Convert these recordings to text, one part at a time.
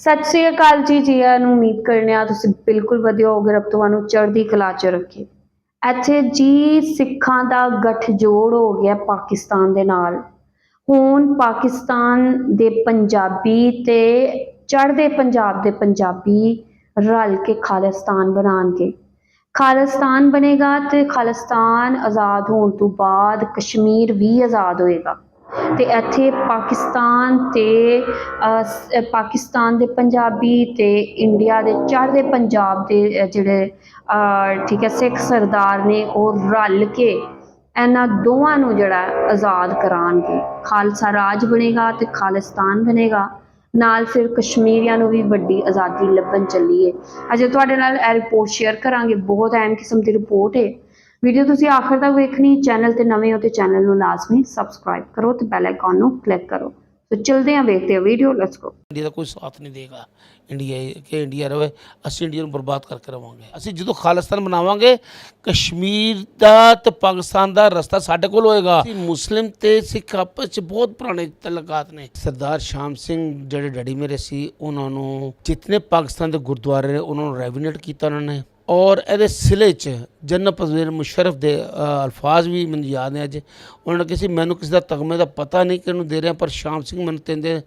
ਸਤਿ ਸ੍ਰੀ ਅਕਾਲ ਜੀ ਜੀਆਂ ਨੂੰ ਉਮੀਦ ਕਰਨੇ ਆ ਤੁਸੀਂ ਬਿਲਕੁਲ ਵਧੀਆ ਹੋਗੇ ਰੱਬ ਤੁਹਾਨੂੰ ਚੜ੍ਹਦੀ ਕਲਾ ਚ ਰੱਖੇ। ਇੱਥੇ ਜੀ ਸਿੱਖਾਂ ਦਾ ਗੱਠਜੋੜ ਹੋ ਗਿਆ ਪਾਕਿਸਤਾਨ ਦੇ ਨਾਲ। ਹੁਣ ਪਾਕਿਸਤਾਨ ਦੇ ਪੰਜਾਬੀ ਤੇ ਚੜ੍ਹਦੇ ਪੰਜਾਬ ਦੇ ਪੰਜਾਬੀ ਰਲ ਕੇ ਖਾਲਿਸਤਾਨ ਬਣਾਉਣਗੇ। ਖਾਲਿਸਤਾਨ ਬਣੇਗਾ ਤੇ ਖਾਲਿਸਤਾਨ ਆਜ਼ਾਦ ਹੋਣ ਤੋਂ ਬਾਅਦ ਕਸ਼ਮੀਰ ਵੀ ਆਜ਼ਾਦ ਹੋਏਗਾ। ਤੇ ਇੱਥੇ ਪਾਕਿਸਤਾਨ ਤੇ ਪਾਕਿਸਤਾਨ ਦੇ ਪੰਜਾਬੀ ਤੇ ਇੰਡੀਆ ਦੇ ਚੜ੍ਹਦੇ ਪੰਜਾਬ ਦੇ ਜਿਹੜੇ ਅਹ, ਠੀਕ ਹੈ ਸਿੱਖ ਸਰਦਾਰ ਨੇ ਉਹ ਰਲ ਕੇ ਇਹਨਾਂ ਦੋਵਾਂ ਨੂੰ ਜਿਹੜਾ ਆਜ਼ਾਦ ਕਰਾਉਣਗੇ। ਖਾਲਸਾ ਰਾਜ ਬਣੇਗਾ ਅਤੇ ਖਾਲਿਸਤਾਨ ਬਣੇਗਾ। ਨਾਲ ਫਿਰ ਕਸ਼ਮੀਰੀਆਂ ਨੂੰ ਵੀ ਵੱਡੀ ਆਜ਼ਾਦੀ ਲੱਭਣ ਚੱਲੀ ਹੈ ਅਜੇ ਤੁਹਾਡੇ ਨਾਲ ਇਹ ਰਿਪੋਰਟ ਸ਼ੇਅਰ ਕਰਾਂਗੇ। ਬਹੁਤ ਅਹਿਮ ਕਿਸਮ ਦੀ ਰਿਪੋਰਟ ਏ। ਵੀਡੀਓ ਤੁਸੀਂ ਆਖਰ ਤੱਕ ਵੇਖਣੀ, ਚੈਨਲ ਤੇ ਨਵੇਂ ਹੋ ਤੇ ਚੈਨਲ ਨੂੰ ਲਾਜ਼ਮੀ ਸਬਸਕ੍ਰਾਈਬ ਕਰੋ ਤੇ ਬੈਲ ਆਈਕਨ ਨੂੰ ਕਲਿੱਕ ਕਰੋ। ਸੋ ਚਲਦੇ ਹਾਂ, ਵੇਖਦੇ ਹਾਂ ਵੀਡੀਓ ਲੈਟਸ ਗੋ ਇੰਡੀਆ ਦਾ ਕੋਈ ਸਾਥ ਨਹੀਂ ਦੇਗਾ। ਇੰਡੀਆ ਕਿ ਇੰਡੀਆ ਰਵੇ, ਅਸੀਂ ਇੰਡੀਆ ਨੂੰ ਬਰਬਾਦ ਕਰਕੇ ਰਵਾਂਗੇ। ਅਸੀਂ ਜਦੋਂ ਖਾਲਿਸਤਾਨ ਬਣਾਵਾਂਗੇ ਕਸ਼ਮੀਰ ਦਾ ਤੇ ਪਾਕਿਸਤਾਨ ਦਾ ਰਸਤਾ ਸਾਡੇ ਕੋਲ ਹੋਏਗਾ। ਅਸੀਂ ਮੁਸਲਿਮ ਤੇ ਸਿੱਖ ਆਪਸ ਚ ਬਹੁਤ ਪੁਰਾਣੇ ਤਲਕਾਤ ਨੇ। ਸਰਦਾਰ ਸ਼ਾਮ ਸਿੰਘ ਜਿਹੜੇ ਡੈਡੀ ਮੇਰੇ ਸੀ, ਉਹਨਾਂ ਨੂੰ ਜਿਤਨੇ ਪਾਕਿਸਤਾਨ ਦੇ ਗੁਰਦੁਆਰੇ ਨੇ, ਉਹਨਾਂ ਨੂੰ ਰੈਵੀਨੇਟ ਕੀਤਾ ਉਹਨਾਂ ਨੇ। ਔਰ ਇਹਦੇ ਸਿਲੇ 'ਚ ਜਨਰਲ ਪਰਵੇਜ਼ ਮੁਸ਼ਰਫ ਦੇ ਅਲਫਾਜ਼ ਵੀ ਮੈਨੂੰ ਯਾਦ ਨੇ ਅੱਜ। ਉਹਨਾਂ ਨੇ ਕਿਹਾ ਸੀ, ਮੈਨੂੰ ਕਿਸੇ ਦਾ ਤਗਮੇ ਦਾ ਪਤਾ ਨਹੀਂ ਕਿ ਇਹਨੂੰ ਦੇ ਰਿਹਾ, ਪਰ ਸ਼ਾਮ ਸਿੰਘ ਮੈਨੂੰ ਕਹਿੰਦੇ,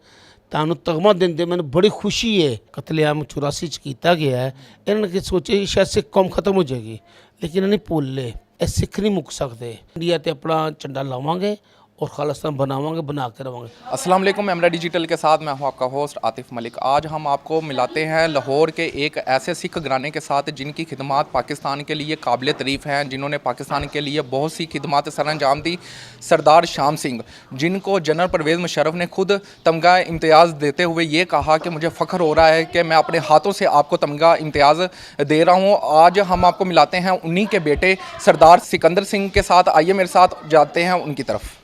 ਤੁਹਾਨੂੰ ਤਗਮਾ ਦਿੰਦੇ, ਮੈਨੂੰ ਬੜੀ ਖੁਸ਼ੀ ਹੈ ਕਤਲੇਆਮ 84 ਚ ਕੀਤਾ ਗਿਆ ਹੈ। ਇਹਨਾਂ ਨੇ ਕਿ ਸੋਚਿਆ ਕਿ ਸ਼ਾਇਦ ਸਿੱਖ ਕੌਮ ਖਤਮ ਹੋ ਜਾਏਗੀ, ਲੇਕਿਨ ਇਹਨਾਂ ਨੇ ਭੁੱਲੇ, ਇਹ ਸਿੱਖ ਨਹੀਂ ਮੁੱਕ ਸਕਦੇ। ਇੰਡੀਆ ਤੇ ਆਪਣਾ ਝੰਡਾ ਲਾਵਾਂਗੇ اور خالصتاً بناواں گے، بنا کے رہواں گے۔ السلام علیکم ایمرا ڈیجیٹل کے ساتھ میں ہوں آپ کا ہوسٹ عاطف ملک۔ آج ہم آپ کو ملاتے ہیں لاہور کے ایک ایسے سکھ گرانے کے ساتھ جن کی خدمات پاکستان کے لیے قابل تعریف ہیں، جنہوں نے پاکستان کے لیے بہت سی خدمات سر انجام دی۔ سردار شام سنگھ، جن کو جنرل پرویز مشرف نے خود تمغہ امتیاز دیتے ہوئے یہ کہا کہ مجھے فخر ہو رہا ہے کہ میں اپنے ہاتھوں سے آپ کو تمغہ امتیاز دے رہا ہوں۔ آج ہم آپ کو ملاتے ہیں انہی کے بیٹے سردار سکندر سنگھ کے ساتھ۔ آئیے میرے ساتھ جاتے ہیں ان کی طرف۔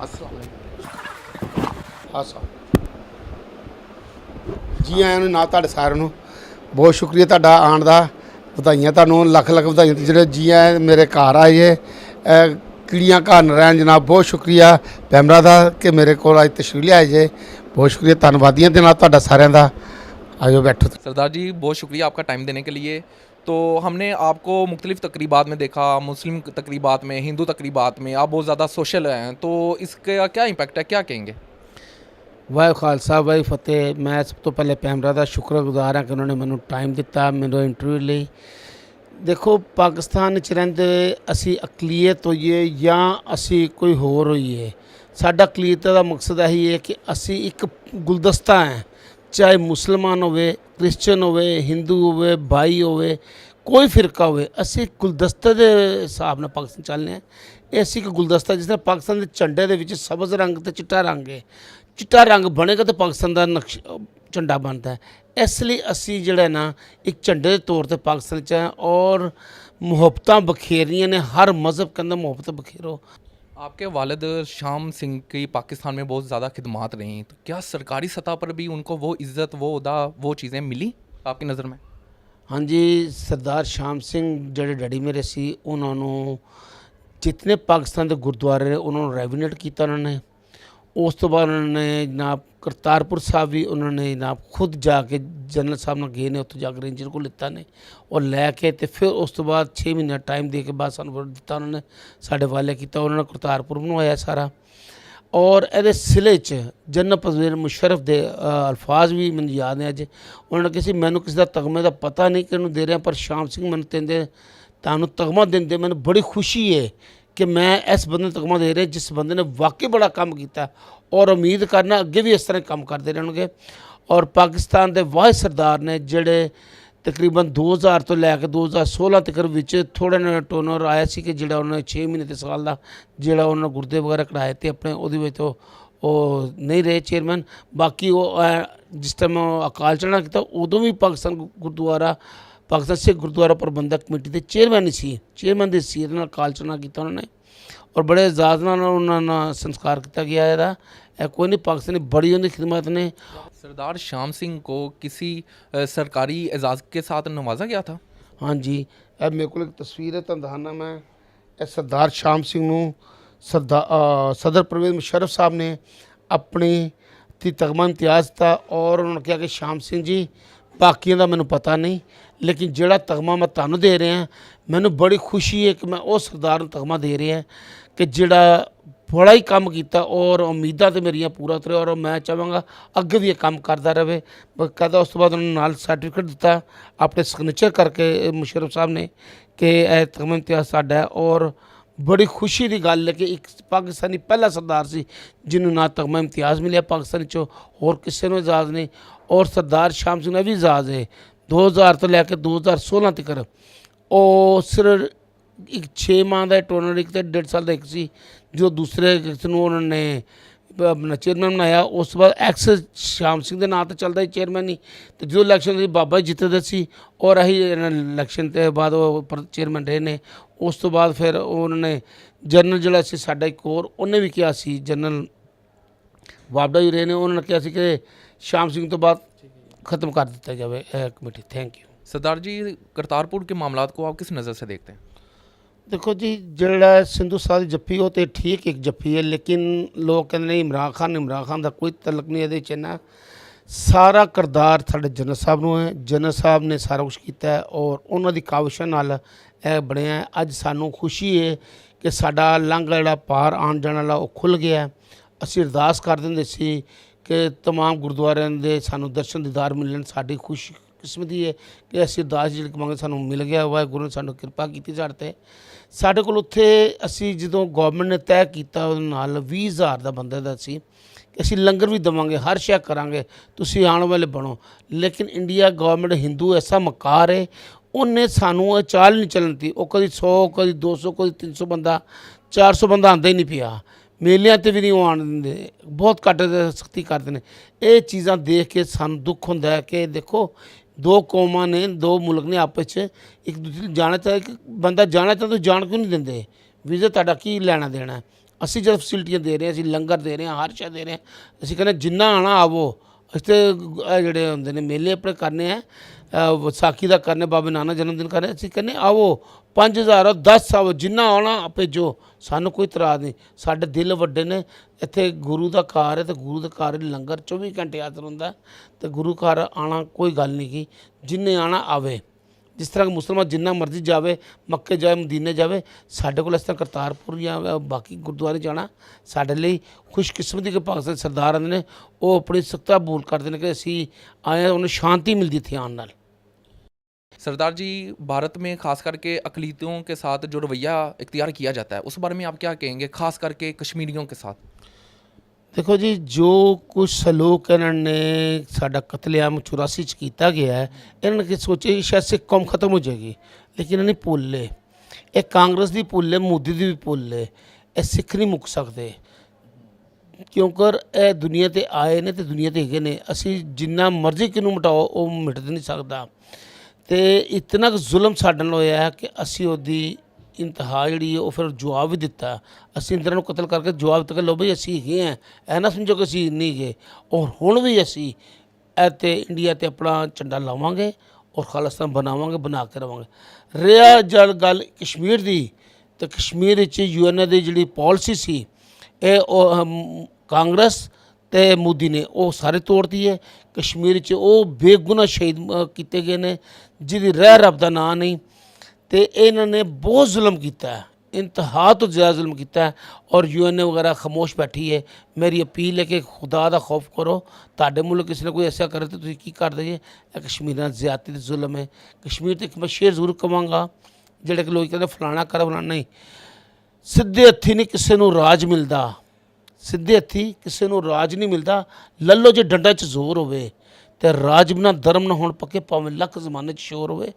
तरफ ਹਾਸਾ ਜੀ ਆਇਆਂ ਨੂੰ ਨਾ ਤੁਹਾਡੇ ਸਾਰਿਆਂ ਨੂੰ ਬਹੁਤ ਸ਼ੁਕਰੀਆ ਤੁਹਾਡਾ ਆਉਣ ਦਾ ਵਧਾਈਆਂ ਤੁਹਾਨੂੰ ਲੱਖ ਲੱਖ ਵਧਾਈਆਂ ਤੇ ਜਿਹੜੇ ਜੀ ਆਏ ਮੇਰੇ ਘਰ ਆਏ ਜੇ, ਇਹ ਕੀੜੀਆਂ ਘਰ ਨਰਾਇਣ ਜਨਾਬ ਬਹੁਤ ਸ਼ੁਕਰੀਆ ਪੈਮਰਾ ਦਾ ਕਿ ਮੇਰੇ ਕੋਲ ਅੱਜ ਤਸ਼ਰੀਫ ਲਿਆਏ ਜੇ ਬਹੁਤ ਸ਼ੁਕਰੀਆ ਧੰਨਵਾਦੀਆਂ ਦੇ ਨਾਲ ਤੁਹਾਡਾ ਸਾਰਿਆਂ ਦਾ ਆਜੋ ਬੈਠੋ सरदार जी बहुत शुक्रिया आपका टाइम देने के लिए तो हमने आपको मुख्तलिफ तकरीबात में देखा मुस्लिम तकरीबात में हिंदू तकरीबात में आप बहुत ज़्यादा सोशल हैं तो इसका क्या इम्पैक्ट है क्या कहेंगे ਵਾਹਿ ਖਾਲਸਾ ਵਾਹਿ ਫਤਿਹ ਮੈਂ ਸਭ ਤੋਂ ਪਹਿਲੇ ਪੈਮਰਾ ਦਾ ਸ਼ੁਕਰਗੁਜ਼ਾਰ ਹਾਂ ਕਿ ਉਹਨਾਂ ਨੇ ਮੈਨੂੰ ਟਾਈਮ ਦਿੱਤਾ ਮੈਨੂੰ ਇੰਟਰਵਿਊ ਲਈ ਦੇਖੋ ਪਾਕਿਸਤਾਨ ਵਿੱਚ ਰਹਿੰਦੇ ਅਸੀਂ ਅਕਲੀਅਤ ਹੋਈਏ ਜਾਂ ਅਸੀਂ ਕੋਈ ਹੋਰ ਹੋਈਏ ਸਾਡਾ ਅਕਲੀਅਤ ਦਾ ਮਕਸਦ ਇਹੀ ਹੈ ਕਿ ਅਸੀਂ ਇੱਕ ਗੁਲਦਸਤਾ ਹੈ ਚਾਹੇ ਮੁਸਲਮਾਨ ਹੋਵੇ ਕ੍ਰਿਸਚਨ ਹੋਵੇ, ਹਿੰਦੂ ਹੋਵੇ, ਭਾਈ ਹੋਵੇ, ਕੋਈ ਫਿਰਕਾ ਹੋਵੇ, ਅਸੀਂ ਗੁਲਦਸਤੇ ਦੇ ਹਿਸਾਬ ਨਾਲ ਪਾਕਿਸਤਾਨ ਚੱਲਨੇ ਆ ਇਹ ਅਸੀਂ ਇੱਕ ਗੁਲਦਸਤਾ, ਜਿਸ ਤਰ੍ਹਾਂ ਪਾਕਿਸਤਾਨ ਦੇ ਝੰਡੇ ਦੇ ਵਿੱਚ ਸਬਜ਼ ਰੰਗ ਤੇ ਚਿੱਟਾ ਰੰਗ ਹੈ। ਚਿੱਟਾ ਰੰਗ ਬਣੇਗਾ ਤਾਂ ਪਾਕਿਸਤਾਨ ਦਾ ਨਕਸ਼, ਝੰਡਾ ਬਣਦਾ ਹੈ। ਇਸ ਲਈ ਅਸੀਂ ਜਿਹੜਾ ਨਾ, ਇੱਕ ਝੰਡੇ ਦੇ ਤੌਰ ਤੇ ਪਾਕਿਸਤਾਨ ਚ ਹਾਂ ਔਰ ਮੁਹੱਬਤਾਂ ਬਖੇਰੀਆਂ ਨੇ, ਹਰ ਮਜ਼ਹਬ ਕਹਿੰਦਾ ਮੁਹੱਬਤ ਬਖੇਰੋ। आपके वालिद शाम सिंह की पाकिस्तान में बहुत ज़्यादा खिदमात रही तो क्या सरकारी सतह पर भी उनको वो इज़्ज़त वो उदा वो चीज़ें मिली आपकी नज़र में ਹਾਂਜੀ ਸਰਦਾਰ ਸ਼ਾਮ ਸਿੰਘ ਜਿਹੜੇ ਡੈਡੀ ਮੇਰੇ ਸੀ ਉਹਨਾਂ ਨੂੰ ਜਿਤਨੇ ਪਾਕਿਸਤਾਨ ਦੇ ਗੁਰਦੁਆਰੇ ਨੇ ਉਹਨਾਂ ਨੂੰ ਰੈਵੀਨੇਟ ਕੀਤਾ ਉਹਨਾਂ ਨੇ ਉਸ ਤੋਂ ਬਾਅਦ ਉਹਨਾਂ ਨੇ ਜਨਾਬ ਕਰਤਾਰਪੁਰ ਸਾਹਿਬ ਵੀ ਉਹਨਾਂ ਨੇ ਜਨਾਬ ਖੁਦ ਜਾ ਕੇ ਜਨਰਲ ਸਾਹਿਬ ਨਾਲ ਗਏ ਨੇ, ਉੱਥੇ ਜਾ ਕੇ ਰੇਂਜਰ ਕੋਲ ਲਿੱਤਾ ਨੇ ਔਰ ਲੈ ਕੇ ਤੇ ਫਿਰ ਉਸ ਤੋਂ ਬਾਅਦ 6 ਮਹੀਨੇ ਟਾਈਮ ਦੇ ਕੇ ਬਾਅਦ ਸਾਨੂੰ ਦਿੱਤਾ ਉਹਨਾਂ ਨੇ, ਸਾਡੇ ਵਾਲੇ ਕੀਤਾ, ਉਹਨਾਂ ਨੇ ਕਰਤਾਰਪੁਰ ਬਣਵਾਇਆ ਸਾਰਾ। ਔਰ ਇਹਦੇ ਸਿਲੇ 'ਚ ਜਨਰਲ ਪਰਵੇਜ਼ ਮੁਸ਼ਰਫ ਦੇ ਅਲਫਾਜ਼ ਵੀ ਮੈਨੂੰ ਯਾਦ ਨੇ ਅੱਜ। ਉਹਨਾਂ ਨੇ ਕਿਹਾ ਸੀ, ਮੈਨੂੰ ਕਿਸੇ ਦਾ ਤਗਮੇ ਦਾ ਪਤਾ ਨਹੀਂ ਕਿ ਇਹਨੂੰ ਦੇ ਰਿਹਾ, ਪਰ ਸ਼ਾਮ ਸਿੰਘ ਮੈਨੂੰ ਕਹਿੰਦੇ, ਤੁਹਾਨੂੰ ਤਗਮਾ ਦਿੰਦੇ, ਮੈਨੂੰ ਬੜੀ ਖੁਸ਼ੀ ਹੈ ਕਿ ਮੈਂ ਇਸ ਬੰਦੇ ਨੂੰ ਤਗਮਾ ਦੇ ਰਿਹਾ ਜਿਸ ਬੰਦੇ ਨੇ ਵਾਕਈ ਬੜਾ ਕੰਮ ਕੀਤਾ ਔਰ ਉਮੀਦ ਕਰਨਾ ਅੱਗੇ ਵੀ ਇਸ ਤਰ੍ਹਾਂ ਕੰਮ ਕਰਦੇ ਰਹਿਣਗੇ। ਔਰ ਪਾਕਿਸਤਾਨ ਦੇ ਵਾਹਿਦ ਸਰਦਾਰ ਨੇ ਜਿਹੜੇ ਤਕਰੀਬਨ 2000 ਤੋਂ ਲੈ ਕੇ 2016 ਤੱਕ ਵਿੱਚ ਥੋੜਾ ਜਿਹਾ ਟੋਨਰ ਆਇਆ ਸੀ ਕਿ ਜਿਹੜਾ ਉਹਨਾਂ ਨੇ 6 ਮਹੀਨੇ ਤੇ ਸਾਲ ਦਾ ਜਿਹੜਾ ਉਹਨਾਂ ਨੇ ਗੁਰਦੇ ਵਗੈਰਾ ਕਢਾਏ ਤੇ ਆਪਣੇ ਉਹਦੇ ਵਿੱਚ ਤੋਂ ਉਹ ਨਹੀਂ ਰਹੇ ਚੇਅਰਮੈਨ ਬਾਕੀ ਉਹ ਜਿਸ ਟਾਈਮ ਉਹ ਅਕਾਲ ਚੜ੍ਹਨਾ ਕੀਤਾ, ਉਦੋਂ ਵੀ ਪਾਕਿਸਤਾਨ ਗੁ- ਗੁਰਦੁਆਰਾ ਪਾਕਿਸਤਾਨ ਸਿੱਖ ਗੁਰਦੁਆਰਾ ਪ੍ਰਬੰਧਕ ਕਮੇਟੀ ਦੇ ਚੇਅਰਮੈਨ ਹੀ ਸੀ ਚੇਅਰਮੈਨ ਦੇ ਸੀ ਇਹਦੇ ਨਾਲ ਅਕਾਲ ਚੜ੍ਹਨਾ ਕੀਤਾ ਉਹਨਾਂ ਨੇ ਔਰ ਬੜੇ ਇਜਾਜ਼ਤ ਨਾਲ ਉਹਨਾਂ ਨਾਲ ਸੰਸਕਾਰ ਕੀਤਾ ਗਿਆ ਇਹਦਾ ਇਹ ਕੋਈ ਨਹੀਂ ਪਾਕਿਸਤਾਨੀ ਬੜੀ ਉਹਦੀ ਖਿਦਮਤ ਨੇ सरदार शाम सिंह को किसी अ, सरकारी एजाज़ के साथ नवाजा गया था ਹਾਂਜੀ ਇਹ ਮੇਰੇ ਕੋਲ ਇੱਕ ਤਸਵੀਰ ਹੈ ਤੁਹਾਨੂੰ ਦਿਖਾਉਣਾ ਮੈਂ ਇਹ ਸਰਦਾਰ ਸ਼ਾਮ ਸਿੰਘ ਨੂੰ ਸਰਦਾ ਅ, ਸਦਰ ਪ੍ਰਵੇਜ਼ ਮੁਸ਼ਰਫ ਸਾਹਿਬ ਨੇ ਆਪਣੀ ਦੀ ਤਗਮਾ ਇਮਤਿਆਜ਼ ਦਿੱਤਾ ਔਰ ਉਹਨਾਂ ਨੇ ਕਿਹਾ ਕਿ ਸ਼ਾਮ ਸਿੰਘ ਜੀ ਬਾਕੀਆਂ ਦਾ ਮੈਨੂੰ ਪਤਾ ਨਹੀਂ, ਲੇਕਿਨ ਜਿਹੜਾ ਤਗਮਾ ਮੈਂ ਤੁਹਾਨੂੰ ਦੇ ਰਿਹਾ, ਮੈਨੂੰ ਬੜੀ ਖੁਸ਼ੀ ਹੈ ਕਿ ਮੈਂ ਉਹ ਸਰਦਾਰ ਨੂੰ ਤਗਮਾ ਦੇ ਰਿਹਾ ਕਿ ਜਿਹੜਾ ਬੜਾ ਹੀ ਕੰਮ ਕੀਤਾ ਔਰ ਉਮੀਦਾਂ ਤੇ ਮੇਰੀਆਂ ਪੂਰਾ ਉਤਰੇ ਔਰ ਮੈਂ ਚਾਹਾਂਗਾ ਅੱਗੇ ਵੀ ਇਹ ਕੰਮ ਕਰਦਾ ਰਹੇ। ਕਹਿੰਦਾ ਉਸ ਤੋਂ ਬਾਅਦ ਉਹਨਾਂ ਨੂੰ ਨਾਲ ਸਰਟੀਫਿਕੇਟ ਦਿੱਤਾ, ਆਪਣੇ ਸਿਗਨੇਚਰ ਕਰਕੇ ਮੁਸ਼ਰਫ ਸਾਹਿਬ ਨੇ ਕਿ ਇਹ ਤਗਮਾ ਇਮਤਿਆਜ਼ ਸਾਡਾ ਹੈ ਔਰ ਬੜੀ ਖੁਸ਼ੀ ਦੀ ਗੱਲ ਹੈ ਕਿ ਇੱਕ ਪਾਕਿਸਤਾਨੀ ਪਹਿਲਾ ਸਰਦਾਰ ਸੀ, ਜਿਹਨੂੰ ਨਾ ਤਗਮਾ ਇਮਤਿਆਜ਼ ਮਿਲਿਆ ਪਾਕਿਸਤਾਨ ਚੋਂ, ਹੋਰ ਕਿਸੇ ਨੂੰ ਇਜਾਜ਼ ਨਹੀਂ। ਔਰ ਸਰਦਾਰ ਸ਼ਾਮ ਸਿੰਘ ਦਾ ਵੀ ਇਜਾਜ਼ ਹੈ 2000 ਤੋਂ ਲੈ ਕੇ 2016 ਤੱਕ ਉਹ ਸਿਰ ਇੱਕ 6 ਮਾਹ ਦਾ ਟੂਰਨਾਮੈਂਟ ਇੱਕ ਤੇ 1.5 ਸਾਲ ਦਾ ਇੱਕ ਸੀ, ਜੋ ਦੂਸਰੇ ਕਿਸ ਨੂੰ ਉਹਨਾਂ ਨੇ ਆਪਣਾ ਚੇਅਰਮੈਨ ਬਣਾਇਆ, ਉਸ ਤੋਂ ਬਾਅਦ ਐਕਸ ਸ਼ਾਮ ਸਿੰਘ ਦੇ ਨਾਂ ਤੇ ਚੱਲਦਾ ਹੀ ਚੇਅਰਮੈਨ ਹੀ। ਤੇ ਜਦੋਂ ਇਲੈਕਸ਼ਨ ਸੀ ਬਾਬਾ ਜੀ ਜਿੱਤਦੇ ਸੀ ਔਰ ਅਸੀਂ ਇਲੈਕਸ਼ਨ ਤੇ ਬਾਅਦ ਉਹ ਚੇਅਰਮੈਨ ਰਹੇ ਨੇ। ਉਸ ਤੋਂ ਬਾਅਦ ਫਿਰ ਉਹਨਾਂ ਨੇ ਜਨਰਲ ਜਿਹੜਾ ਸੀ ਸਾਡਾ ਇੱਕ ਹੋਰ, ਉਹਨੇ ਵੀ ਕਿਹਾ ਸੀ ਜਨਰਲ ਵਾਬਡਾ ਜੀ ਰਹੇ ਨੇ ਉਹਨਾਂ ਨੇ ਕਿਹਾ ਸੀ ਕਿ ਸ਼ਾਮ ਸਿੰਘ ਤੋਂ ਬਾਅਦ ਖਤਮ ਕਰ ਦਿੱਤਾ ਜਾਵੇ ਇਹ committee thank you Sardar ji Kartarpur के मामला को आप किस नज़र से देखते हैं ਦੇਖੋ ਜੀ ਜਿਹੜਾ ਸਿੰਧੂ ਸਾਹਿਬ ਦੀ ਜੱਫੀ ਉਹ ਤੇ ਠੀਕ ਇੱਕ ਜੱਫੀ ਹੈ ਲੇਕਿਨ ਲੋਕ ਕਹਿੰਦੇ ਨੇ ਇਮਰਾਨ ਖਾਨ ਇਮਰਾਨ ਖਾਨ ਦਾ ਕੋਈ ਤਲਕ ਨਹੀਂ ਇਹਦੇ ਚ ਨਾ ਸਾਰਾ ਕਰਦਾਰ ਸਾਡੇ ਜਨਰਲ ਸਾਹਿਬ ਨੂੰ ਹੈ ਜਨਰਲ ਸਾਹਿਬ ਨੇ ਸਾਰਾ ਕੁਝ ਕੀਤਾ ਹੈ ਔਰ ਉਹਨਾਂ ਦੀ ਕਾਵਿਸ਼ਾਂ ਨਾਲ ਇਹ ਬਣਿਆ ਹੈ। ਅੱਜ ਸਾਨੂੰ ਖੁਸ਼ੀ ਹੈ ਕਿ ਸਾਡਾ ਲਾਂਘਾ ਜਿਹੜਾ ਪਾਰ ਆਉਣ ਜਾਣ ਵਾਲਾ ਉਹ ਖੁੱਲ ਗਿਆ ਹੈ। ਅਸੀਂ ਅਰਦਾਸ ਕਰ ਦਿੰਦੇ ਸੀ ਕਿ तमाम ਗੁਰਦੁਆਰਿਆਂ ਦੇ ਸਾਨੂੰ ਦਰਸ਼ਨ ਦੀਦਾਰ ਮਿਲਣ ਸਾਡੀ ਖੁਸ਼ ਕਿਸਮਤੀ ਹੈ ਕਿ ਅਸੀਂ ਅਰਦਾਸ ਜਿਹੜੀ ਮੰਗੇ ਸਾਨੂੰ ਮਿਲ ਗਿਆ ਵਾਹਿਗੁਰੂ ਨੇ ਸਾਨੂੰ ਕਿਰਪਾ ਕੀਤੀ ਸਾਡੇ ਤੇ ਸਾਡੇ ਕੋਲ ਉੱਥੇ ਅਸੀਂ ਜਦੋਂ ਗਵਰਨਮੈਂਟ ਨੇ ਤੈਅ ਕੀਤਾ ਉਹਦੇ ਨਾਲ 20000 ਦਾ ਬੰਦੇ ਦਾ ਸੀ ਕਿ ਅਸੀਂ ਲੰਗਰ ਵੀ ਦੇਵਾਂਗੇ ਹਰ ਸ਼ੈ ਕਰਾਂਗੇ ਤੁਸੀਂ ਆਉਣ ਵਾਲੇ ਬਣੋ ਲੇਕਿਨ ਇੰਡੀਆ ਗਵਰਨਮੈਂਟ ਹਿੰਦੂ ਐਸਾ ਮਕਾਰ ਹੈ ਉਹਨੇ ਸਾਨੂੰ ਇਹ ਚਾਲ ਨਹੀਂ ਚੱਲਣ ਦਿੱਤੀ ਉਹ ਕਦੀ 100 ਕਦੀ 200 ਕਦੀ 300 ਬੰਦਾ 400 ਬੰਦਾ ਆਂਦਾ ਹੀ ਨਹੀਂ ਪਿਆ ਮੇਲਿਆਂ ਤੇ ਵੀ ਨਹੀਂ ਉਹ ਆਉਣ ਦਿੰਦੇ। ਬਹੁਤ ਘੱਟ ਸਖਤੀ ਕਰਦੇ ਨੇ ਇਹ ਚੀਜ਼ਾਂ ਦੇਖ ਕੇ ਸਾਨੂੰ ਦੁੱਖ ਹੁੰਦਾ ਹੈ ਕਿ ਦੇਖੋ, ਦੋ ਕੌਮਾਂ ਨੇ, ਦੋ ਮੁਲਕ ਨੇ ਆਪਸ 'ਚ ਇੱਕ ਦੂਜੇ ਨੂੰ ਜਾਣਾ ਚਾਹੇ, ਇੱਕ ਬੰਦਾ ਜਾਣਾ ਚਾਹੁੰਦਾ ਤਾਂ ਜਾਣ ਕਿਉਂ ਨਹੀਂ ਦਿੰਦੇ? ਵੀਜ਼ਾ ਤੁਹਾਡਾ ਕੀ ਲੈਣਾ ਦੇਣਾ? ਅਸੀਂ ਜਦ ਫੈਸਿਲਿਟੀਆਂ ਦੇ ਰਹੇ ਹਾਂ, ਅਸੀਂ ਲੰਗਰ ਦੇ ਰਹੇ ਹਾਂ, ਹਰ ਸ਼ੈ ਦੇ ਰਹੇ ਹਾਂ, ਅਸੀਂ ਕਹਿੰਦੇ ਜਿੰਨਾ ਆਣਾ ਆਵੋ। ਅਸੀਂ ਤੇ ਇਹ ਜਿਹੜੇ ਹੁੰਦੇ ਨੇ, ਮੇਲੇ ਆਪਣੇ ਕਰਨੇ ਆ। ਵਿਸਾਖੀ ਦਾ ਕਰਨੇ ਬਾਬੇ ਨਾਨਕ ਜਨਮ ਦਿਨ ਕਰਨੇ ਅਸੀਂ ਕਹਿੰਦੇ ਆਵੋ 5000 10 ਆਵੋ ਜਿੰਨਾ ਆਉਣਾ ਭੇਜੋ ਸਾਨੂੰ ਕੋਈ ਇਤਰਾਜ਼ ਨਹੀਂ। ਸਾਡੇ ਦਿਲ ਵੱਡੇ ਨੇ ਇੱਥੇ ਗੁਰੂ ਦਾ ਘਰ ਹੈ ਤੇ ਗੁਰੂ ਦੇ ਘਰ ਲੰਗਰ 24 ਘੰਟੇ ਹਾਜ਼ਰ ਹੁੰਦਾ ਤੇ ਗੁਰੂ ਘਰ ਆਣਾ ਕੋਈ ਗੱਲ ਨਹੀਂ ਕੀ ਜਿੰਨੇ ਆਣਾ ਆਵੇ ਜਿਸ ਤਰ੍ਹਾਂ ਮੁਸਲਮਾਨ ਜਿੰਨਾ ਮਰਜ਼ੀ ਜਾਵੇ ਮੱਕੇ ਜਾਵੇ ਮਦੀਨੇ ਜਾਵੇ ਸਾਡੇ ਕੋਲ ਇਸ ਤਰ੍ਹਾਂ ਕਰਤਾਰਪੁਰ ਜਾਂ ਬਾਕੀ ਗੁਰਦੁਆਰੇ ਜਾਣਾ ਸਾਡੇ ਲਈ ਖੁਸ਼ਕਿਸਮਤੀ ਕੇ ਪਾਕਿਸਤਾਨ ਸਰਦਾਰ ਆਉਂਦੇ ਨੇ ਉਹ ਆਪਣੀ ਸਖਤਾ ਬੂਲ ਕਰਦੇ ਨੇ ਕਿ ਅਸੀਂ ਆਏ ਹਾਂ, ਉਹਨੂੰ ਸ਼ਾਂਤੀ ਮਿਲਦੀ ਇੱਥੇ ਆਉਣ ਨਾਲ। सरदार जी भारत में खास करके अकलीतों के साथ जो रवैया इख्तियार किया जाता है उस बारे में आप क्या कहेंगे खास करके कश्मीरियों के साथ ਦੇਖੋ ਜੀ ਜੋ ਕੁਝ ਸਲੂਕ ਇਹਨਾਂ ਨੇ ਸਾਡਾ ਕਤਲੇਆਮ 84 ਚ ਕੀਤਾ ਗਿਆ ਹੈ ਇਹਨਾਂ ਨੇ ਕਿ ਸੋਚਿਆ ਕਿ ਸ਼ਾਇਦ ਸਿੱਖ ਕੌਮ ਖਤਮ ਹੋ ਜਾਏਗੀ ਲੇਕਿਨ ਇਹਨਾਂ ਨੇ ਭੁੱਲੇ ਇਹ ਕਾਂਗਰਸ ਦੀ ਭੁੱਲੇ ਮੋਦੀ ਦੀ ਵੀ ਭੁੱਲੇ ਇਹ ਸਿੱਖ ਨਹੀਂ ਮੁੱਕ ਸਕਦੇ ਕਿਉਂਕਿ ਇਹ ਦੁਨੀਆ ਤੇ ਆਏ ਨੇ ਤੇ ਦੁਨੀਆ ਤੇ ਹੈਗੇ ਨੇ ਅਸੀਂ ਜਿੰਨਾ ਮਰਜ਼ੀ ਕਿਨੂੰ ਮਿਟਾਓ ਉਹ ਮਿਟ ਨਹੀਂ ਸਕਦਾ ਤੇ ਇਤਨਾ ਕੁ ਜ਼ੁਲਮ ਸਾਡੇ ਨਾਲ ਹੋਇਆ ਹੈ ਕਿ ਅਸੀਂ ਉਹਦੀ ਇੰਤਹਾ ਜਿਹੜੀ ਹੈ, ਉਹ ਫਿਰ ਜਵਾਬ ਵੀ ਦਿੱਤਾ ਅਸੀਂ ਇੰਦਰਾ ਨੂੰ ਕਤਲ ਕਰਕੇ ਜਵਾਬ ਤੱਕ ਲਓ ਬਈ ਅਸੀਂ ਹੈਗੇ ਹੈ ਐ ਨਾ ਸਮਝੋ ਕਿ ਅਸੀਂ ਨਹੀਂ ਗਏ ਔਰ ਹੁਣ ਵੀ ਅਸੀਂ ਇਹ ਤੇ ਇੰਡੀਆ ਤੇ ਆਪਣਾ ਝੰਡਾ ਲਾਵਾਂਗੇ ਔਰ ਖਾਲਿਸਤਾਨ ਬਣਾਵਾਂਗੇ, ਬਣਾ ਕੇ ਰਵਾਂਗੇ। ਰਿਹਾ ਜਲ ਗੱਲ ਕਸ਼ਮੀਰ ਦੀ, ਤੇ ਕਸ਼ਮੀਰ ਵਿੱਚ ਯੂਐਨ ਦੀ ਜਿਹੜੀ ਪਾਲਿਸੀ ਸੀ, ਇਹ ਉਹ ਕਾਂਗਰਸ ਤੇ ਮੋਦੀ ਨੇ ਉਹ ਸਾਰੇ ਤੋੜਦੀ ਹੈ ਕਸ਼ਮੀਰ 'ਚ ਉਹ ਬੇਗੁਨਾਹ ਸ਼ਹੀਦ ਕੀਤੇ ਗਏ ਨੇ, ਜਿਹਦੀ ਰਹਿ ਰੱਬ ਦਾ ਨਾਂ ਨਹੀਂ। ਤੇ ਇਹਨਾਂ ਨੇ ਬਹੁਤ ਜ਼ੁਲਮ ਕੀਤਾ ਹੈ, ਇੰਤਹਾ ਤੋਂ ਜ਼ਿਆਦਾ ਜ਼ੁਲਮ ਕੀਤਾ ਹੈ ਔਰ ਯੂਐਨ ਵਗੈਰਾ ਖਾਮੋਸ਼ ਬੈਠੀ ਹੈ। ਮੇਰੀ ਅਪੀਲ ਹੈ ਕਿ ਖੁਦਾ ਦਾ ਖੌਫ ਕਰੋ। ਤੁਹਾਡੇ ਮੁਲਕ ਕਿਸੇ ਨੇ ਕੋਈ ਐਸਾ ਕਰੇ ਤਾਂ ਤੁਸੀਂ ਕੀ ਕਰ ਦਈਏ ਇਹ ਕਸ਼ਮੀਰ ਨਾਲ ਜ਼ਿਆਦਤੀ ਤੇ ਜ਼ੁਲਮ ਹੈ। ਕਸ਼ਮੀਰ ਤੇ ਇੱਕ ਮੈਂ ਸ਼ੇਰ ਜ਼ਰੂਰ ਕਵਾਂਗਾ, ਜਿਹੜੇ ਕਿ ਲੋਕ ਕਹਿੰਦੇ ਫਲਾਣਾ ਕਰ, ਫਲਾਣਾ ਨਹੀਂ। ਸਿੱਧੇ ਹੱਥੀ ਨਹੀਂ ਕਿਸੇ ਨੂੰ ਰਾਜ ਮਿਲਦਾ। ਸਿੱਧੇ ਹੱਥੀ ਕਿਸੇ ਨੂੰ ਰਾਜ ਨਹੀਂ ਮਿਲਦਾ। ਲੱਲੋ ਜੇ ਡੰਡਾ 'ਚ ਜ਼ੋਰ ਹੋਵੇ ਤੇ ਰਾਜ ਬਿਨਾ ਧਰਮ ਨਾ ਹੋਣ ਪੱਕੇ, ਭਾਵੇਂ ਲੱਖ ਜ਼ਮਾਨੇ 'ਚ ਸ਼ੋਰ ਹੋਵੇ,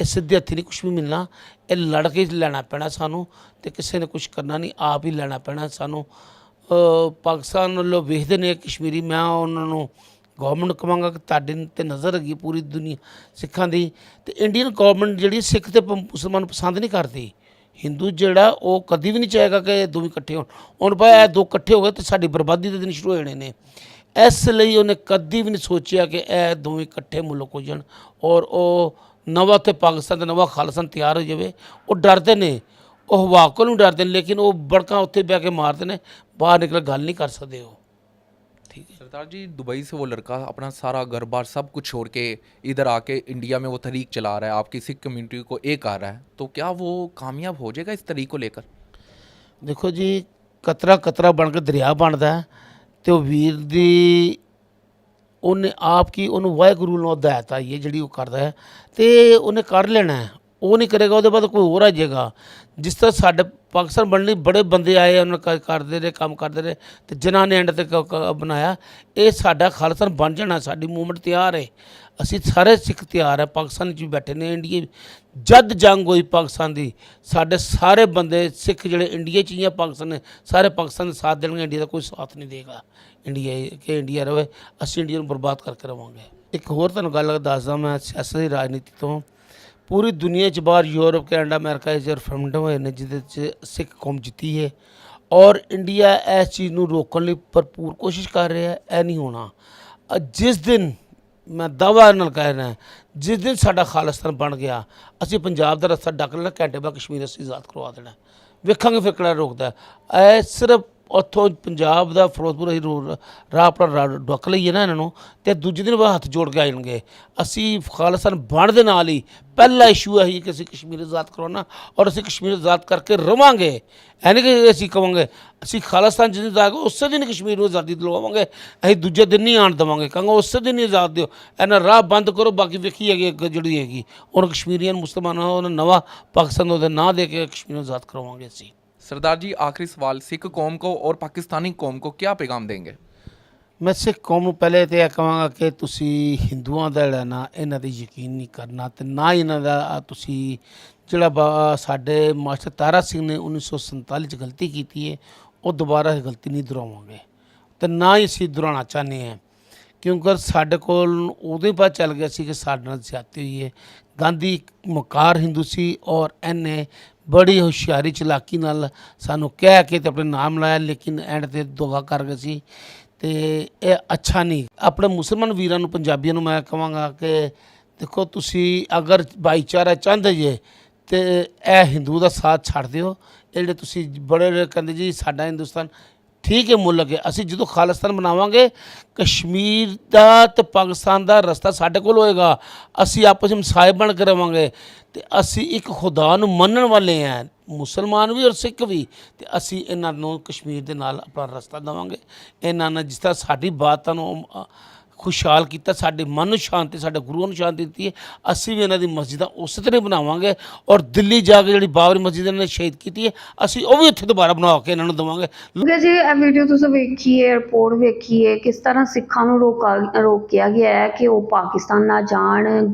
ਇਹ ਸਿੱਧੇ ਹੱਥੀ ਨਹੀਂ ਕੁਝ ਵੀ ਮਿਲਣਾ। ਇਹ ਲੜ ਕੇ ਲੈਣਾ ਪੈਣਾ ਸਾਨੂੰ ਤੇ ਕਿਸੇ ਨੇ ਕੁਝ ਕਰਨਾ ਨਹੀਂ, ਆਪ ਹੀ ਲੈਣਾ ਪੈਣਾ ਸਾਨੂੰ। ਪਾਕਿਸਤਾਨ ਵੱਲੋਂ ਵੇਖਦੇ ਨੇ ਕਸ਼ਮੀਰੀ, ਮੈਂ ਉਹਨਾਂ ਨੂੰ ਗਵਰਨਮੈਂਟ ਕਵਾਂਗਾ ਕਿ ਤੁਹਾਡੇ ਤੇ ਨਜ਼ਰ ਹੈਗੀ ਪੂਰੀ ਦੁਨੀਆ ਸਿੱਖਾਂ ਦੀ। ਤੇ ਇੰਡੀਅਨ ਗਵਰਨਮੈਂਟ ਜਿਹੜੀ ਸਿੱਖ ਤੇ ਪ- ਮੁਸਲਮਾਨ ਪਸੰਦ ਨਹੀਂ ਕਰਦੀ। ਹਿੰਦੂ ਜਿਹੜਾ ਉਹ ਕਦੀ ਵੀ ਨਹੀਂ ਚਾਹੇਗਾ ਕਿ ਇਹ ਦੋਵੇਂ ਇਕੱਠੇ ਹੋਣ। ਹੁਣ ਭਾਈ ਇਹ ਦੋ ਇਕੱਠੇ ਹੋ ਗਏ ਤੇ ਸਾਡੀ ਬਰਬਾਦੀ ਦੇ ਦਿਨ ਸ਼ੁਰੂ ਹੋ ਜਾਣੇ ਨੇ। ਇਸ ਲਈ ਉਹਨੇ ਕਦੀ ਵੀ ਨਹੀਂ ਸੋਚਿਆ ਕਿ ਇਹ ਦੋਵੇਂ ਇਕੱਠੇ ਮੁਲਕ ਹੋ ਜਾਣ ਔਰ ਉਹ ਨਵਾਂ ਤੇ ਪਾਕਿਸਤਾਨ ਦਾ ਨਵਾਂ ਖਾਲਸਨ ਤਿਆਰ ਹੋ ਜਾਵੇ। ਉਹ ਡਰਦੇ ਨੇ। ਉਹ ਹਵਾ ਕੋਲ ਨੂੰ ਡਰਦੇ ਨੇ, ਲੇਕਿਨ ਉਹ ਬੜਕਾਂ ਉੱਥੇ ਬਹਿ ਕੇ ਮਾਰਦੇ ਨੇ। ਬਾਹਰ ਨਿਕਲ ਗੱਲ ਨਹੀਂ ਕਰ ਸਕਦੇ ਉਹ। सरदार जी दुबई से वो लड़का अपना सारा घर बार सब कुछ छोड़ के इधर आके इंडिया में वो तरीक चला रहा है आपकी सिख कम्युनिटी को एक आ रहा है तो क्या वो कामयाब हो जाएगा इस तरीक को लेकर ਦੇਖੋ ਜੀ ਕਤਰਾ ਕਤਰਾ ਬਣ ਕੇ ਦਰਿਆ ਬਣਦਾ ਹੈ ਤੇ ਉਹ ਵੀਰ ਦੀ ਉਹਨੇ ਆਪ ਕੀ ਉਹਨੂੰ ਵਾਹਿਗੁਰੂ ਨੂੰ ਹਦਾਇਤ ਆਈ ਹੈ ਜਿਹੜੀ ਉਹ ਕਰਦਾ ਹੈ ਤੇ ਉਹਨੇ ਕਰ ਲੈਣਾ ਹੈ ਉਹ ਨਹੀਂ ਕਰੇਗਾ ਉਹਦੇ ਬਾਅਦ ਕੋਈ ਹੋਰ ਆ ਜਾਏਗਾ ਜਿਸ ਤਰ੍ਹਾਂ ਸਾਡੇ ਪਾਕਿਸਤਾਨ ਬਣਨ ਲਈ ਬੜੇ ਬੰਦੇ ਆਏ, ਉਹਨਾਂ ਕ- ਕਰਦੇ ਰਹੇ, ਕੰਮ ਕਰਦੇ ਰਹੇ, ਤੇ ਜਿਨ੍ਹਾਂ ਨੇ ਐਂਡ ਤੇ ਕ- ਕ- ਬਣਾਇਆ, ਇਹ ਸਾਡਾ ਖਾਲਸਾ ਬਣ ਜਾਣਾ, ਸਾਡੀ ਮੂਵਮੈਂਟ ਤਿਆਰ ਹੈ। ਅਸੀਂ ਸਾਰੇ ਸਿੱਖ ਤਿਆਰ ਹੈ, ਪਾਕਿਸਤਾਨ 'ਚ ਵੀ ਬੈਠੇ ਨੇ ਇੰਡੀਆ ਜਦ ਜੰਗ ਹੋਈ ਪਾਕਿਸਤਾਨ ਦੀ, ਸਾਡੇ ਸਾਰੇ ਬੰਦੇ ਸਿੱਖ ਜਿਹੜੇ ਇੰਡੀਆ 'ਚ ਹੀ ਆ, ਪਾਕਿਸਤਾਨ ਨੇ, ਸਾਰੇ ਪਾਕਿਸਤਾਨ ਦਾ ਸਾਥ ਦੇਣਗੇ ਇੰਡੀਆ ਦਾ ਕੋਈ ਸਾਥ ਨਹੀਂ ਦੇਗਾ। ਇੰਡੀਆ ਕਿ ਇੰਡੀਆ ਰਵੇ, ਅਸੀਂ ਇੰਡੀਆ ਨੂੰ ਬਰਬਾਦ ਕਰਕੇ ਰਵਾਂਗੇ। ਇੱਕ ਹੋਰ ਤੁਹਾਨੂੰ ਗੱਲ ਦੱਸਦਾ, ਮੈਂ ਸਿਆਸਤ ਦੀ ਰਾਜਨੀਤੀ ਤੋਂ ਪੂਰੀ ਦੁਨੀਆ 'ਚ ਬਾਹਰ ਯੂਰਪ, ਕੈਨੇਡਾ, ਅਮਰੀਕਾ 'ਚ ਰੈਫਰੈਂਡਮ ਹੋਏ ਨੇ, ਜਿਹਦੇ 'ਚ ਸਿੱਖ ਕੌਮ ਜਿੱਤੀ ਹੈ। ਔਰ ਇੰਡੀਆ ਇਸ ਚੀਜ਼ ਨੂੰ ਰੋਕਣ ਲਈ ਭਰਪੂਰ ਕੋਸ਼ਿਸ਼ ਕਰ ਰਿਹਾ ਹੈ ਇਹ ਨਹੀਂ ਹੋਣਾ। ਜਿਸ ਦਿਨ ਮੈਂ ਦਾਅਵਾ ਨਾਲ ਕਹਿ ਰਿਹਾ, ਜਿਸ ਦਿਨ ਸਾਡਾ ਖਾਲਿਸਤਾਨ ਬਣ ਗਿਆ, ਅਸੀਂ ਪੰਜਾਬ ਦਾ ਰਸਤਾ ਡੱਕ ਲੈਣਾ, ਘੰਟੇ ਬਾਅਦ ਕਸ਼ਮੀਰ ਅਸੀਂ ਆਜ਼ਾਦ ਕਰਵਾ ਦੇਣਾ। ਵੇਖਾਂਗੇ ਫਿਰ ਕਿਹੜਾ ਰੋਕਦਾ। ਹੈ। ਇਹ ਸਿਰਫ ਉੱਥੋਂ ਪੰਜਾਬ ਦਾ ਫਿਰੋਜ਼ਪੁਰ ਅਸੀਂ ਰੋ- ਰਾਹ ਆਪਣਾ ਰਾ- ਡੁੱਕ ਲਈਏ ਨਾ ਇਹਨਾਂ ਨੂੰ ਤੇ ਦੂਜੇ ਦਿਨ ਬਾਅਦ ਹੱਥ ਜੋੜ ਕੇ ਆ ਜਾਣਗੇ। ਅਸੀਂ ਖਾਲਿਸਤਾਨ ਬਣ ਦੇ ਨਾਲ ਹੀ ਪਹਿਲਾ ਇਸ਼ੂ ਹੈ ਕਿ ਅਸੀਂ ਕਸ਼ਮੀਰ ਆਜ਼ਾਦ ਕਰਵਾਉਣਾ ਔਰ ਅਸੀਂ ਕਸ਼ਮੀਰ ਆਜ਼ਾਦ ਕਰਕੇ ਰਵਾਂਗੇ। ਐ ਕਿ ਅਸੀਂ ਕਵਾਂਗੇ, ਅਸੀਂ ਖਾਲਿਸਤਾਨ ਜਿਸ ਦਿਨ ਜਾ ਉਸੇ ਦਿਨ ਕਸ਼ਮੀਰ ਨੂੰ ਆਜ਼ਾਦੀ ਦਿਲਵਾਵਾਂਗੇ। ਅਸੀਂ ਦੂਜੇ ਦਿਨ ਨਹੀਂ ਆਣ ਦੇਵਾਂਗੇ, ਕਹਾਂਗੇ ਉਸੇ ਦਿਨ ਹੀ ਆਜ਼ਾਦ ਦਿਓ। ਇਹਨਾਂ ਰਾਹ ਬੰਦ ਕਰੋ, ਬਾਕੀ ਵੇਖੀ ਹੈਗੀ ਅੱਗੇ ਜਿਹੜੀ ਹੈਗੀ। ਔਰ ਕਸ਼ਮੀਰੀਆਂ ਨੂੰ ਮੁਸਲਮਾਨਾਂ ਨੂੰ ਉਹਨਾਂ ਨਵਾਂ ਪਾਕਿਸਤਾਨ ਨੂੰ ਉਹਦੇ ਨਾਂ ਦੇ ਕੇ ਕਸ਼ਮੀਰ ਨੂੰ ਆਜ਼ਾਦ ਕਰਵਾਵਾਂਗੇ ਅਸੀਂ। सरदार जी आखिरी सवाल सिख कौम को और पाकिस्तानी कौम को क्या पैगाम देंगे ਮੈਂ ਸਿੱਖ ਕੌਮ ਨੂੰ ਪਹਿਲੇ ਤੇ ਇਹ ਕਹਾਂਗਾ ਕਿ ਤੁਸੀਂ ਹਿੰਦੂਆਂ ਦਾ ਜਿਹੜਾ ਨਾ ਇਹਨਾਂ ਤੇ ਯਕੀਨ ਨਹੀਂ ਕਰਨਾ ਤੇ ਨਾ ਹੀ ਇਹਨਾਂ ਦਾ ਤੁਸੀਂ ਜਿਹੜਾ ਬਾ- ਸਾਡੇ ਮਾਸਟਰ ਤਾਰਾ ਸਿੰਘ ਨੇ 1947 ਚ ਗਲਤੀ ਕੀਤੀ ਹੈ ਉਹ ਦੁਬਾਰਾ ਇਹ ਗਲਤੀ ਨਹੀਂ ਦੁਹਰਾਵਾਂਗੇ ਤੇ ਨਾ ਹੀ ਅਸੀਂ ਦੁਹਰਾਉਣਾ ਚਾਹੁੰਦੇ ਹਾਂ ਕਿਉਂਕਿ ਸਾਡੇ ਕੋਲ ਉਦੋਂ ਹੀ ਪਤਾ ਚੱਲ ਗਿਆ ਸੀ ਕਿ ਸਾਡੇ ਨਾਲ ਜ਼ਿਆਦਤੀ ਹੋਈ ਹੈ ਗਾਂਧੀ ਮਕਾਰ ਹਿੰਦੂ ਸੀ ਔਰ ਇਹਨੇ ਬੜੀ ਹੁਸ਼ਿਆਰੀ ਚਲਾਕੀ ਨਾਲ ਸਾਨੂੰ ਕਹਿ ਕੇ ਤੇ ਆਪਣੇ ਨਾਮ ਲਾਇਆ, ਲੇਕਿਨ ਐਂਡ ਤੇ ਧੋਖਾ ਕਰ ਗਏ ਸੀ। ਤੇ ਇਹ ਅੱਛਾ ਨਹੀਂ। ਆਪਣੇ ਮੁਸਲਮਾਨ ਵੀਰਾਂ ਨੂੰ, ਪੰਜਾਬੀਆਂ ਨੂੰ ਮੈਂ ਕਹਾਂਗਾ ਕਿ ਦੇਖੋ ਤੁਸੀਂ ਅਗਰ ਭਾਈਚਾਰਾ ਚਾਹੁੰਦੇ ਜੇ ਤੇ ਇਹ ਹਿੰਦੂ ਦਾ ਸਾਥ ਛੱਡ ਦਿਓ। ਇਹ ਜਿਹੜੇ ਤੁਸੀਂ ਬੜੇ ਕਹਿੰਦੇ ਜੀ, ਸਾਡਾ ਹਿੰਦੁਸਤਾਨ ਠੀਕ ਹੈ ਮੁਲਕ ਹੈ ਅਸੀਂ ਜਦੋਂ ਖਾਲਿਸਤਾਨ ਬਣਾਵਾਂਗੇ, ਕਸ਼ਮੀਰ ਦਾ ਤੇ ਪਾਕਿਸਤਾਨ ਦਾ ਰਸਤਾ ਸਾਡੇ ਕੋਲ ਹੋਏਗਾ। ਅਸੀਂ ਆਪਸ ਵਿੱਚ ਸਾਹਿਬ ਬਣ ਕੇ ਰਵਾਂਗੇ। ਤੇ ਅਸੀਂ ਇੱਕ ਖੁਦਾ ਨੂੰ ਮੰਨਣ ਵਾਲੇ ਹਾਂ, ਮੁਸਲਮਾਨ ਵੀ ਔਰ ਸਿੱਖ ਵੀ। ਤੇ ਅਸੀਂ ਇਹਨਾਂ ਨੂੰ ਕਸ਼ਮੀਰ ਦੇ ਨਾਲ ਆਪਣਾ ਰਸਤਾ ਦੇਵਾਂਗੇ। ਇਹਨਾਂ ਨਾਲ ਜਿਸ ਤਰ੍ਹਾਂ ਸਾਡੀ ਬਾਤਾਂ ਨੂੰ ਖੁਸ਼ਹਾਲ ਕੀਤਾ, ਸਾਡੇ ਮਨ ਨੂੰ ਸ਼ਾਂਤੀ, ਸਾਡੇ ਗੁਰੂਆਂ ਨੂੰ ਸ਼ਾਂਤੀ ਦਿੱਤੀ ਹੈ। ਅਸੀਂ ਵੀ ਇਹਨਾਂ ਦੀ ਮਸਜਿਦਾਂ ਉਸੇ ਤਰ੍ਹਾਂ ਬਣਾਵਾਂਗੇ ਔਰ ਦਿੱਲੀ ਜਾ ਕੇ ਜਿਹੜੀ ਬਾਬਰੀ ਮਸਜਿਦ ਇਹਨਾਂ ਨੇ ਸ਼ਹੀਦ ਕੀਤੀ ਹੈ, ਅਸੀਂ ਉਹ ਵੀ ਉੱਥੇ ਦੁਬਾਰਾ ਬਣਾ ਕੇ ਇਹਨਾਂ ਨੂੰ ਦੇਵਾਂਗੇ। ਕਿ ਜੀ, ਇਹ ਵੀਡੀਓ ਤੁਸੀਂ ਵੇਖੀਏ ਰਿਪੋਰਟ ਵੇਖੀਏ, ਕਿਸ ਤਰ੍ਹਾਂ ਸਿੱਖਾਂ ਨੂੰ ਰੋਕਾ, ਰੋਕਿਆ ਗਿਆ ਹੈ ਕਿ ਉਹ ਪਾਕਿਸਤਾਨ ਨਾ ਜਾਣ,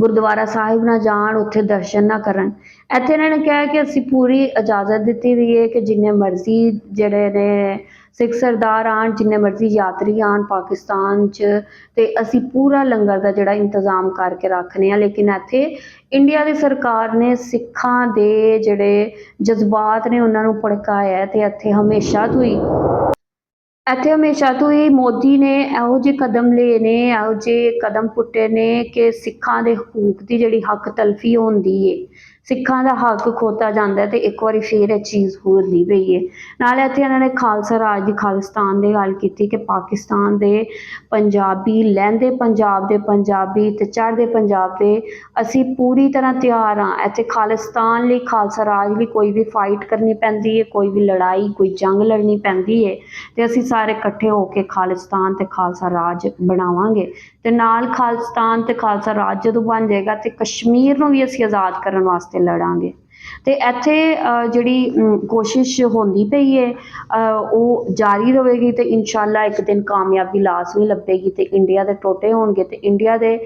ਗੁਰਦੁਆਰਾ ਸਾਹਿਬ ਨਾ ਜਾਣ, ਉੱਥੇ ਦਰਸ਼ਨ ਨਾ ਕਰਨ। ਇੱਥੇ ਇਹਨਾਂ ਨੇ ਕਿਹਾ ਕਿ ਅਸੀਂ ਪੂਰੀ ਇਜਾਜ਼ਤ ਦਿੱਤੀ ਦੀ ਹੈ ਕਿ ਜਿੰਨੇ ਮਰਜ਼ੀ ਜਿਹੜੇ ਨੇ ਸਿੱਖ ਸਰਦਾਰ ਆਣ, ਜਿੰਨੇ ਮਰਜ਼ੀ ਯਾਤਰੀ ਆਣ ਪਾਕਿਸਤਾਨ 'ਚ, ਤੇ ਅਸੀਂ ਪੂਰਾ ਲੰਗਰ ਦਾ ਜਿਹੜਾ ਇੰਤਜ਼ਾਮ ਕਰਕੇ ਰੱਖਨੇ ਆ ਲੇਕਿਨ ਇੱਥੇ ਇੰਡੀਆ ਦੀ ਸਰਕਾਰ ਨੇ ਸਿੱਖਾਂ ਦੇ ਜਿਹੜੇ ਜਜ਼ਬਾਤ ਨੇ ਉਹਨਾਂ ਨੂੰ ਭੜਕਾਇਆ ਤੇ ਇੱਥੇ ਹਮੇਸ਼ਾ ਤੋਂ ਹੀ ਇੱਥੇ ਹਮੇਸ਼ਾ ਤੋਂ ਹੀ ਮੋਦੀ ਨੇ ਇਹੋ ਜਿਹੇ ਕਦਮ ਲਏ ਨੇ, ਇਹੋ ਜਿਹੇ ਕਦਮ ਪੁੱਟੇ ਨੇ ਕਿ ਸਿੱਖਾਂ ਦੇ ਹਕੂਕ ਦੀ ਜਿਹੜੀ ਹੱਕ ਤਲਫੀ ਹੁੰਦੀ ਏ। ਸਿੱਖਾਂ ਦਾ ਹੱਕ ਖੋਤਾ ਜਾਂਦਾ ਹੈ ਤੇ ਇੱਕ ਵਾਰੀ ਫੇਰ ਇਹ ਚੀਜ਼ ਹੁੰਦੀ ਪਈ ਹੈ। ਨਾਲੇ ਇੱਥੇ ਇਹਨਾਂ ਨੇ ਖਾਲਸਾ ਰਾਜ ਦੀ ਖਾਲਿਸਤਾਨ ਦੀ ਗੱਲ ਕੀਤੀ ਕਿ ਪਾਕਿਸਤਾਨ ਦੇ ਪੰਜਾਬੀ ਲਹਿੰਦੇ ਪੰਜਾਬ ਦੇ ਪੰਜਾਬੀ ਤੇ ਚੜ੍ਹਦੇ ਪੰਜਾਬ ਦੇ ਅਸੀਂ ਪੂਰੀ ਤਰ੍ਹਾਂ ਤਿਆਰ ਹਾਂ। ਇੱਥੇ ਖਾਲਿਸਤਾਨ ਲਈ ਖਾਲਸਾ ਰਾਜ ਲਈ ਕੋਈ ਵੀ ਫਾਈਟ ਕਰਨੀ ਪੈਂਦੀ ਹੈ, ਕੋਈ ਵੀ ਲੜਾਈ, ਕੋਈ ਜੰਗ ਲੜਨੀ ਪੈਂਦੀ ਹੈ ਤੇ ਅਸੀਂ ਸਾਰੇ ਇਕੱਠੇ ਹੋ ਕੇ ਖਾਲਿਸਤਾਨ ਤੇ ਖਾਲਸਾ ਰਾਜ ਬਣਾਵਾਂਗੇ। ਤੇ ਨਾਲ ਖਾਲਿਸਤਾਨ ਤੇ ਖਾਲਸਾ ਰਾਜ ਜਦੋਂ ਬਣ ਜਾਏਗਾ ਤੇ ਕਸ਼ਮੀਰ ਨੂੰ ਵੀ ਅਸੀਂ ਆਜ਼ਾਦ ਕਰਨ ਵਾਸਤੇ ਲੜਾਂਗੇ। ਤੇ ਇੱਥੇ ਜਿਹੜੀ ਕੋਸ਼ਿਸ਼ ਹੁੰਦੀ ਪਈ ਹੈ ਉਹ ਜਾਰੀ ਰਹੇਗੀ ਤੇ ਇਨਸ਼ਾਅੱਲਾ ਇੱਕ ਦਿਨ ਕਾਮਯਾਬੀ ਲਾਜ਼ਮੀ ਲੱਭੇਗੀ ਤੇ ਇੰਡੀਆ ਦੇ ਟੋਟੇ ਹੋਣਗੇ ਤੇ ਇੰਡੀਆ ਦੇ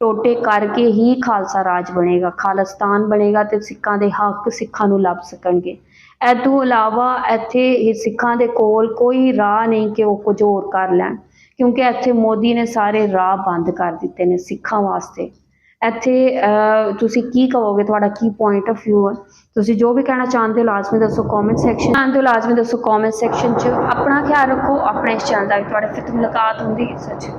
ਟੋਟੇ ਕਰਕੇ ਹੀ ਖਾਲਸਾ ਰਾਜ ਬਣੇਗਾ, ਖਾਲਸਤਾਨ ਬਣੇਗਾ ਤੇ ਸਿੱਖਾਂ ਦੇ ਹੱਕ ਸਿੱਖਾਂ ਨੂੰ ਲੱਭ ਸਕਣਗੇ। ਇਹ ਤੋਂ ਇਲਾਵਾ ਇੱਥੇ ਸਿੱਖਾਂ ਦੇ ਕੋਲ ਕੋਈ ਰਾਹ ਨਹੀਂ ਕਿ ਉਹ ਕੁਝ ਹੋਰ ਕਰ ਲੈਣ, ਕਿਉਂਕਿ ਇੱਥੇ ਮੋਦੀ ਨੇ ਸਾਰੇ ਰਾਹ ਬੰਦ ਕਰ ਦਿੱਤੇ ਨੇ ਸਿੱਖਾਂ ਵਾਸਤੇ। ਇੱਥੇ ਅਹ, ਤੁਸੀਂ ਕੀ ਕਹੋਗੇ? ਤੁਹਾਡਾ ਕੀ ਪੁਆਇੰਟ ਆਫ ਵਿਊ ਹੈ ਤੁਸੀਂ ਜੋ ਵੀ ਕਹਿਣਾ ਚਾਹੁੰਦੇ ਹੋ ਲਾਜ਼ਮੀ ਦੱਸੋ ਕਮੈਂਟ ਸੈਕਸ਼ਨ ਚਾਹੁੰਦੇ ਹੋ ਲਾਜ਼ਮੀ ਦੱਸੋ ਕਮੈਂਟ ਸੈਕਸ਼ਨ 'ਚ। ਆਪਣਾ ਖਿਆਲ ਰੱਖੋ ਆਪਣੇ ਇਸ ਚੈਨਲ ਦਾ ਤੁਹਾਡੇ ਫਿਰ ਮੁਲਾਕਾਤ ਹੁੰਦੀ ਹੈ ਸੱਚ।